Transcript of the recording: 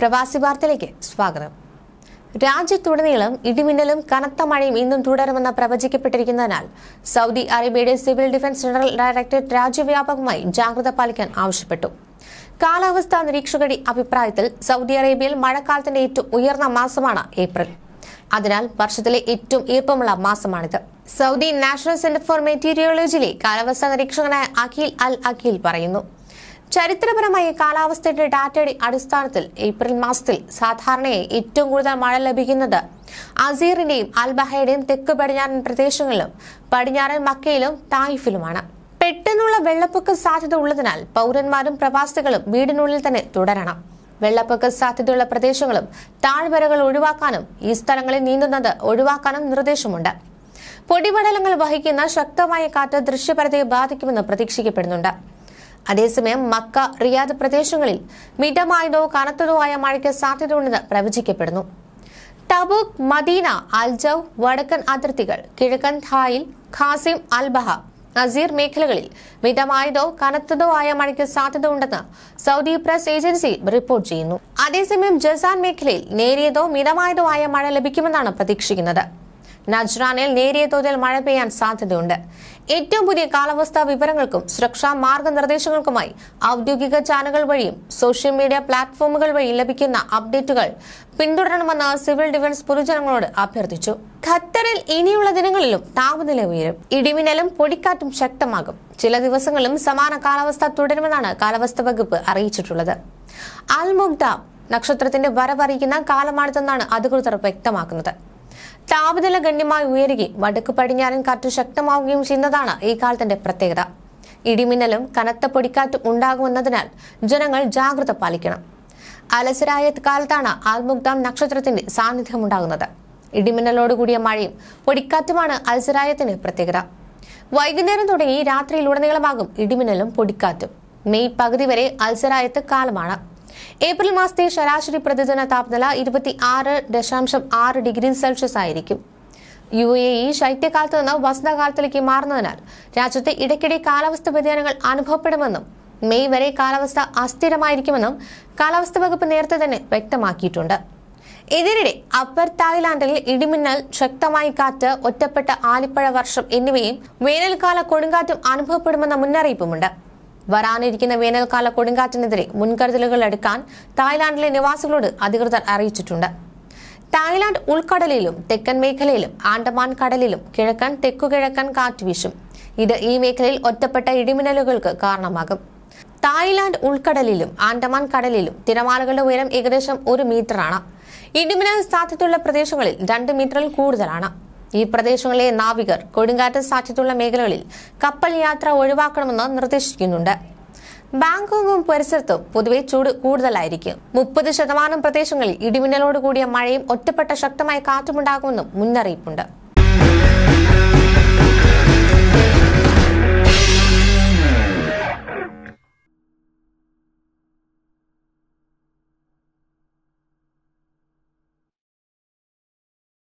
പ്രവാസി വാർത്തയിലേക്ക് സ്വാഗതം. രാജ്യത്തുടനീളം ഇടിമിന്നലും കനത്ത മഴയും ഇന്നും തുടരുമെന്ന് പ്രവചിക്കപ്പെട്ടിരിക്കുന്നതിനാൽ സൗദി അറേബ്യയുടെ സിവിൽ ഡിഫൻസ് ജനറൽ ഡയറക്ടറേറ്റ് രാജ്യവ്യാപകമായി ജാഗ്രത പാലിക്കാൻ ആവശ്യപ്പെട്ടു. കാലാവസ്ഥാ നിരീക്ഷകരുടെ അഭിപ്രായത്തിൽ സൗദി അറേബ്യയിൽ മഴക്കാലത്തിന്റെ ഏറ്റവും ഉയർന്ന മാസമാണ് ഏപ്രിൽ. അതിനാൽ വർഷത്തിലെ ഏറ്റവും ഈർപ്പമുള്ള മാസമാണിത്. സൗദി നാഷണൽ സെന്റർ ഫോർ മെറ്റീരിയോളജിയിലെ കാലാവസ്ഥാ നിരീക്ഷകനായ അഖിൽ അൽ അഖിൽ പറയുന്നു. ചരിത്രപരമായി കാലാവസ്ഥയുടെ ഡാറ്റയുടെ അടിസ്ഥാനത്തിൽ ഏപ്രിൽ മാസത്തിൽ സാധാരണയായി ഏറ്റവും കൂടുതൽ മഴ ലഭിക്കുന്നത് അസീറിന്റെയും അൽബഹയുടെയും തെക്ക് പടിഞ്ഞാറൻ പ്രദേശങ്ങളിലും പടിഞ്ഞാറൻ മക്കയിലും തായിഫിലുമാണ്. പെട്ടെന്നുള്ള വെള്ളപ്പൊക്ക സാധ്യത ഉള്ളതിനാൽ പൗരന്മാരും പ്രവാസികളും വീടിനുള്ളിൽ തന്നെ തുടരണം. വെള്ളപ്പൊക്ക സാധ്യതയുള്ള പ്രദേശങ്ങളും താഴ്വരകൾ ഒഴിവാക്കാനും ഈ സ്ഥലങ്ങളിൽ നീന്തുന്നത് ഒഴിവാക്കാനും നിർദ്ദേശമുണ്ട്. പൊടിപടലങ്ങൾ വഹിക്കുന്ന ശക്തമായ കാറ്റ് ദൃശ്യപരതയെ ബാധിക്കുമെന്ന് പ്രതീക്ഷിക്കപ്പെടുന്നുണ്ട്. അതേസമയം മക്ക റിയാദ് പ്രദേശങ്ങളിൽ മിതമായതോ കനത്തതോ ആയ മഴയ്ക്ക് സാധ്യതയുണ്ടെന്ന് പ്രവചിക്കപ്പെടുന്നു. ടബൂക്ക് മദീന അൽജൌ വടക്കൻ അതിർത്തികൾ കിഴക്കൻ ധായിൽ ഖാസിം അൽബഹ നസീർ മേഖലകളിൽ മിതമായതോ കനത്തതോ ആയ മഴയ്ക്ക് സാധ്യത ഉണ്ടെന്ന് സൗദി പ്രസ് ഏജൻസി റിപ്പോർട്ട് ചെയ്യുന്നു. അതേസമയം ജസാൻ മേഖലയിൽ നേരിയതോ മിതമായതോ ആയ മഴ ലഭിക്കുമെന്നാണ് പ്രതീക്ഷിക്കുന്നത്. നജ്റാനിൽ നേരിയ തോതിൽ മഴ പെയ്യാൻ സാധ്യതയുണ്ട്. ഏറ്റവും പുതിയ കാലാവസ്ഥാ വിവരങ്ങൾക്കും സുരക്ഷാ മാർഗനിർദ്ദേശങ്ങൾക്കുമായി ഔദ്യോഗിക ചാനലുകൾ വഴിയും സോഷ്യൽ മീഡിയ പ്ലാറ്റ്ഫോമുകൾ വഴി ലഭിക്കുന്ന അപ്ഡേറ്റുകൾ പിന്തുടരണമെന്ന് സിവിൽ ഡിഫൻസ് പൊതുജനങ്ങളോട് അഭ്യർത്ഥിച്ചു. ഖത്തറിൽ ഇനിയുള്ള ദിനങ്ങളിലും താപനില ഉയരും. ഇടിമിന്നലും പൊടിക്കാറ്റും ശക്തമാകും. ചില ദിവസങ്ങളിലും സമാന കാലാവസ്ഥ തുടരുമെന്നാണ് കാലാവസ്ഥാ വകുപ്പ് അറിയിച്ചിട്ടുള്ളത്. അൽ മുഗ്ദ നക്ഷത്രത്തിന്റെ വരവറിയിക്കുന്ന കാലമാണിതെന്നാണ് അധികൃതർ വ്യക്തമാക്കുന്നത്. താപനില ഗണ്യമായി ഉയരുകയും വടക്ക് പടിഞ്ഞാറൻ കാറ്റ് ശക്തമാവുകയും ചെയ്യുന്നതാണ് ഈ കാലത്തിന്റെ പ്രത്യേകത. ഇടിമിന്നലും കനത്ത പൊടിക്കാറ്റും ഉണ്ടാകുമെന്നതിനാൽ ജനങ്ങൾ ജാഗ്രത പാലിക്കണം. അലസരായ കാലത്താണ് ആൽമുഗ്ദാം നക്ഷത്രത്തിന്റെ സാന്നിധ്യം ഉണ്ടാകുന്നത് ഇടിമിന്നലോടുകൂടിയ മഴയും പൊടിക്കാറ്റുമാണ് അൽസരായത്തിന് പ്രത്യേകത. വൈകുന്നേരം തുടങ്ങി രാത്രിയിലുടനീളമാകും ഇടിമിന്നലും പൊടിക്കാറ്റും. മെയ് പകുതി വരെ അൽസരായത്ത് കാലമാണ്. ഏപ്രിൽ മാസത്തെ ശരാശരി പ്രതിദിന താപനില ഇരുപത്തി ആറ് ദശാംശം ആറ് ഡിഗ്രി സെൽഷ്യസ് ആയിരിക്കും. യു എ ഇ ശൈത്യകാലത്ത് നിന്ന് വസന്തകാലത്തിലേക്ക് മാറുന്നതിനാൽ രാജ്യത്ത് ഇടയ്ക്കിടെ കാലാവസ്ഥ വ്യതിയാനങ്ങൾ അനുഭവപ്പെടുമെന്നും മെയ് വരെ കാലാവസ്ഥ അസ്ഥിരമായിരിക്കുമെന്നും കാലാവസ്ഥ വകുപ്പ് നേരത്തെ തന്നെ വ്യക്തമാക്കിയിട്ടുണ്ട്. ഇതിനിടെ അപ്പർ തായ്ലാന്റിൽ ഇടിമിന്നൽ ശക്തമായ കാറ്റ് ഒറ്റപ്പെട്ട ആലിപ്പഴ വർഷം എന്നിവയും വേനൽക്കാല കൊടുങ്കാറ്റും അനുഭവപ്പെടുമെന്ന മുന്നറിയിപ്പുമുണ്ട്. വരാനിരിക്കുന്ന വേനൽക്കാല കൊടുങ്കാറ്റിനെതിരെ മുൻകരുതലുകൾ എടുക്കാൻ തായ്ലാന്റിലെ നിവാസികളോട് അധികൃതർ അറിയിച്ചിട്ടുണ്ട്. തായ്ലാന്റ് ഉൾക്കടലിലും തെക്കൻ മേഖലയിലും ആൻഡമാൻ കടലിലും കിഴക്കൻ തെക്കുകിഴക്കൻ കാറ്റ് വീശും. ഇത് ഈ മേഖലയിൽ ഒറ്റപ്പെട്ട ഇടിമിന്നലുകൾക്ക് കാരണമാകും. തായ്ലാന്റ് ഉൾക്കടലിലും ആൻഡമാൻ കടലിലും തിരമാലകളുടെ ഉയരം ഏകദേശം ഒരു മീറ്ററാണ്. ഇടിമിന്നൽ സാധ്യതയുള്ള പ്രദേശങ്ങളിൽ രണ്ട് മീറ്ററിൽ കൂടുതലാണ്. ഈ പ്രദേശങ്ങളിലെ നാവികർ കൊടുങ്കാറ്റ് സാധ്യതയുള്ള മേഖലകളിൽ കപ്പൽ യാത്ര ഒഴിവാക്കണമെന്ന് നിർദ്ദേശിക്കുന്നുണ്ട്. ബാങ്കോങ്ങും പരിസരത്തും പൊതുവെ ചൂട് കൂടുതലായിരിക്കും. മുപ്പത് ശതമാനം പ്രദേശങ്ങളിൽ ഇടിമിന്നലോട് കൂടിയ മഴയും ഒറ്റപ്പെട്ട ശക്തമായ കാറ്റുമുണ്ടാകുമെന്നും മുന്നറിയിപ്പുണ്ട്.